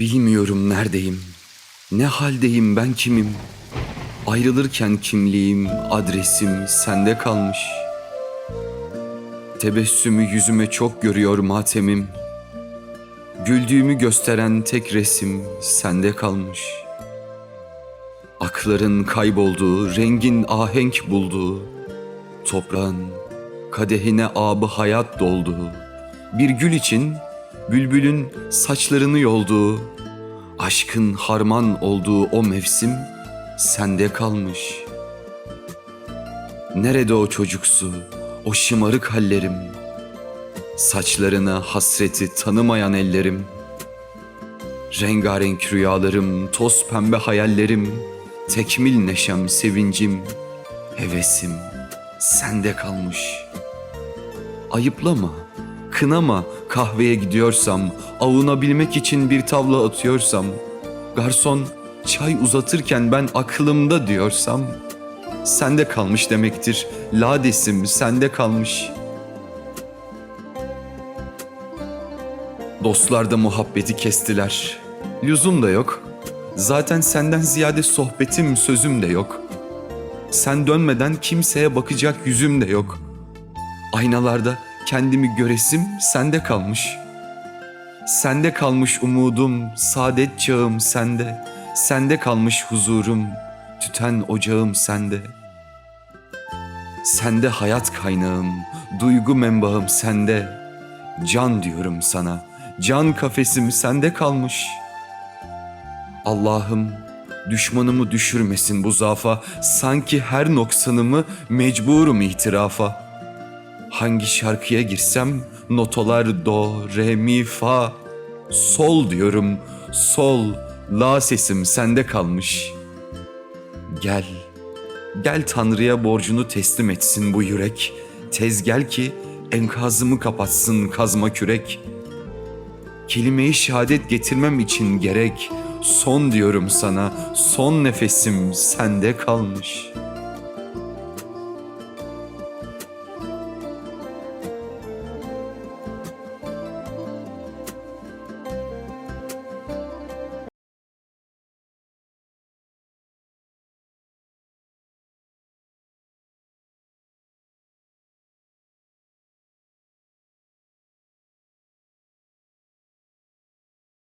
Bilmiyorum neredeyim, ne haldeyim ben kimim? Ayrılırken kimliğim, adresim sende kalmış. Tebessümü yüzüme çok görüyor matemim. Güldüğümü gösteren tek resim sende kalmış. Akların kaybolduğu, rengin ahenk bulduğu, toprağın kadehine abı hayat dolduğu, bir gül için bülbülün saçlarını yolduğu, aşkın harman olduğu o mevsim sende kalmış. Nerede o çocuksu, o şımarık hallerim, saçlarına hasreti tanımayan ellerim, rengarenk rüyalarım, toz pembe hayallerim, tekmil neşem, sevincim, hevesim sende kalmış.'' Ayıplama, kınama kahveye gidiyorsam, avunabilmek için bir tavla atıyorsam, garson çay uzatırken ben aklımda diyorsam, sende kalmış demektir. Ladesim sende kalmış. Dostlar da muhabbeti kestiler. Lüzum da yok. Zaten senden ziyade sohbetim, sözüm de yok. Sen dönmeden kimseye bakacak yüzüm de yok.'' Aynalarda kendimi göresim sende kalmış. Sende kalmış umudum, saadet çağım sende. Sende kalmış huzurum, tüten ocağım sende. Sende hayat kaynağım, duygu menbaım sende. Can diyorum sana, can kafesim sende kalmış. Allah'ım düşmanımı düşürmesin bu zafa, sanki her noksanımı mecburum itirafa.'' Hangi şarkıya girsem notalar do, re, mi, fa. Sol diyorum, sol, la sesim sende kalmış. Gel, gel Tanrı'ya borcunu teslim etsin bu yürek. Tez gel ki enkazımı kapatsın kazma kürek. Kelimeyi şehadet getirmem için gerek. Son diyorum sana, son nefesim sende kalmış.''